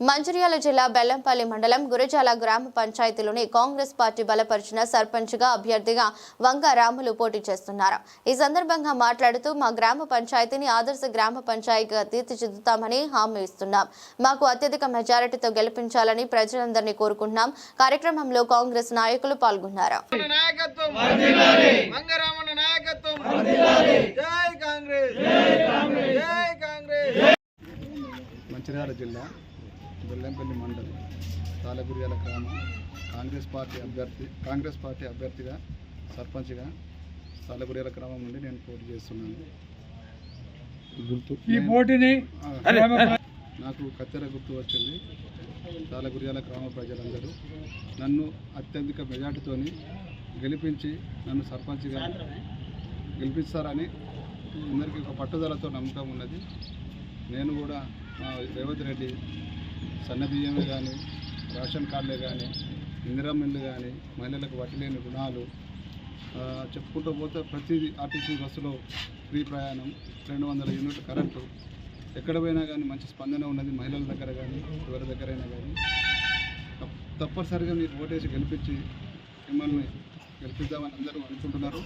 మంచిర్యాల జిల్లా బెల్లంపల్లి మండలం గురజాల గ్రామ పంచాయతీలోని కాంగ్రెస్ పార్టీ బలపరిచిన సర్పంచ్గా అభ్యర్థిగా వంగ రాములు పోటీ చేస్తున్నారు. ఈ సందర్భంగా మాట్లాడుతూ మా గ్రామ పంచాయతీని ఆదర్శ గ్రామ పంచాయతీగా తీర్చిదిద్దుతామని హామీ ఇస్తున్నాం. మాకు అత్యధిక మెజారిటీతో గెలిపించాలని ప్రజలందరినీ కోరుకుంటున్నాం. కార్యక్రమంలో కాంగ్రెస్ నాయకులు పాల్గొన్నారు. మన నాయకత్వం! మంగరామన్న నాయకత్వం జై కాంగ్రెస్! జై కాంగ్రెస్! మంచిర్యాల జిల్లా బెల్లంపల్లి మండలం తాళగురియాల గ్రామం కాంగ్రెస్ పార్టీ అభ్యర్థి కాంగ్రెస్ పార్టీ అభ్యర్థిగా సర్పంచ్గా తాళగురియాల గ్రామం నుండి నేను పోటీ చేస్తున్నాను. ఈ పోటీని నాకు కత్తెర గుర్తు వచ్చింది. తాళగురియాల గ్రామ ప్రజలందరూ నన్ను అత్యధిక మెజార్టీతోని గెలిపించి నన్ను సర్పంచ్గా గెలిపిస్తారని అందరికీ ఒక పట్టుదలతో నమ్మకం ఉన్నది. నేను కూడా రేవంత్ రెడ్డి బియ్యమే కానీ రేషన్ కార్డులే కానీ ఇందిరా మిల్లు కానీ మహిళలకు వట్టలేని రుణాలు చెప్పుకుంటూ పోతే ప్రతి ఆర్టీసీ బస్సులో ఫ్రీ ప్రయాణం రెండు వందల యూనిట్ కరెంటు. ఎక్కడ పోయినా కానీ మంచి స్పందన ఉన్నది మహిళల దగ్గర కానీ ఎవరి దగ్గరైనా కానీ తప్పనిసరిగా మీరు ఓటేసి గెలిపించి మిమ్మల్ని గెలిపిద్దామని అందరూ అనుకుంటున్నారు.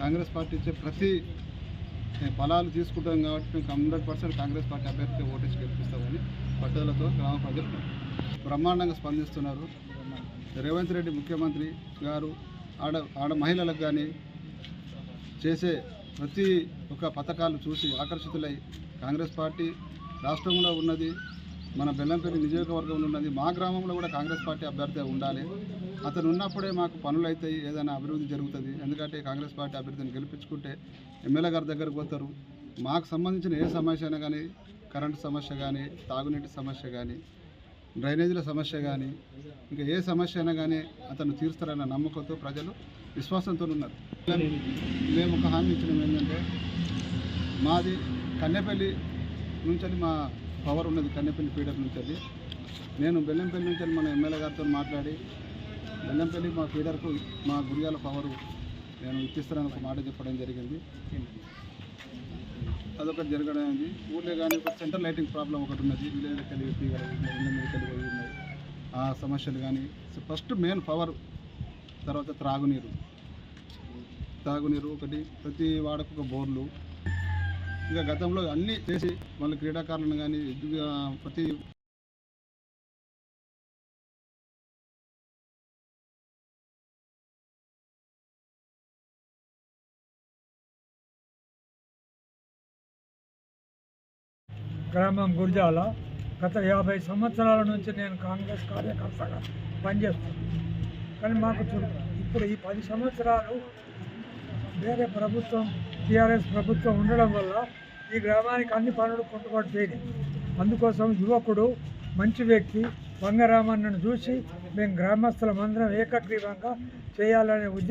కాంగ్రెస్ పార్టీ ఇచ్చే ప్రతి ఫలాలు తీసుకుంటాం కాబట్టి మేము హండ్రెడ్ పర్సెంట్ కాంగ్రెస్ పార్టీ అభ్యర్థి ఓటేసి గెలిపిస్తామని పట్టుదలతో గ్రామ ప్రజలు బ్రహ్మాండంగా స్పందిస్తున్నారు. రేవంత్ రెడ్డి ముఖ్యమంత్రి గారు ఆడ ఆడ మహిళలకు కానీ చేసే ప్రతి ఒక్క పథకాలు చూసి ఆకర్షితులై కాంగ్రెస్ పార్టీ రాష్ట్రంలో ఉన్నది. మన బెల్లంపల్లి నియోజకవర్గంలో ఉన్నది. మా గ్రామంలో కూడా కాంగ్రెస్ పార్టీ అభ్యర్థి ఉండాలి. అతను ఉన్నప్పుడే మాకు పనులు అవుతాయి ఏదైనా అభివృద్ధి జరుగుతుంది. ఎందుకంటే కాంగ్రెస్ పార్టీ అభ్యర్థిని గెలిపించుకుంటే ఎమ్మెల్యే గారి దగ్గరకు పోతారు. మాకు సంబంధించిన ఏ సమస్య అయినా కానీ కరెంటు సమస్య కానీ తాగునీటి సమస్య కానీ డ్రైనేజీల సమస్య కానీ ఇంకా ఏ సమస్య అయినా కానీ అతను తీరుస్తారన్న నమ్మకంతో ప్రజలు విశ్వాసంతో ఉన్నారు. మేము ఒక హామీ ఇచ్చినాం ఏంటంటే మాది కన్నెపల్లి నుంచి మా పవర్ ఉన్నది కన్నెపల్లి ఫీడర్ నుంచి నేను బెల్లంపల్లి నుంచి మన ఎమ్మెల్యే గారితో మాట్లాడి బెల్లంపల్లి మా ఫీడర్కు మా గురియాల పవర్ నేను ఇప్పిస్తానని ఒక మాట చెప్పడం జరిగింది. అదొకటి జరగడం అయింది ఊళ్ళో కానీ ఒక సెంటర్ లైటింగ్ ప్రాబ్లం ఒకటి ఉన్నది. విలేజ్ కలిగి తీగలు ఉన్నాయి, కలిగి ఉన్నాయి. ఆ సమస్యలు కానీ ఫస్ట్ మెయిన్ పవర్ తర్వాత త్రాగునీరు. తాగునీరు ఒకటి ప్రతి వాడకు ఒక బోర్లు ఇంకా గతంలో అన్నీ చేసి వాళ్ళ క్రీడాకారులను కానీ ప్రతి గ్రామం గుర్జాల గత యాభై సంవత్సరాల నుంచి నేను కాంగ్రెస్ కార్యకర్తగా పనిచేస్తాను కానీ మాకు చూ- ఇప్పుడు ఈ పది సంవత్సరాలు వేరే ప్రభుత్వం టీఆర్ఎస్ ప్రభుత్వం ఉండడం వల్ల ఈ గ్రామానికి అన్ని పనులు కొట్టుబాటు చేయలేదు అందుకోసం యువకుడు మంచి వ్యక్తి వంగరామన్నను చూసి మేము గ్రామస్తులమందరం ఏకగ్రీవంగా చేయాలనే ఉద్దేశం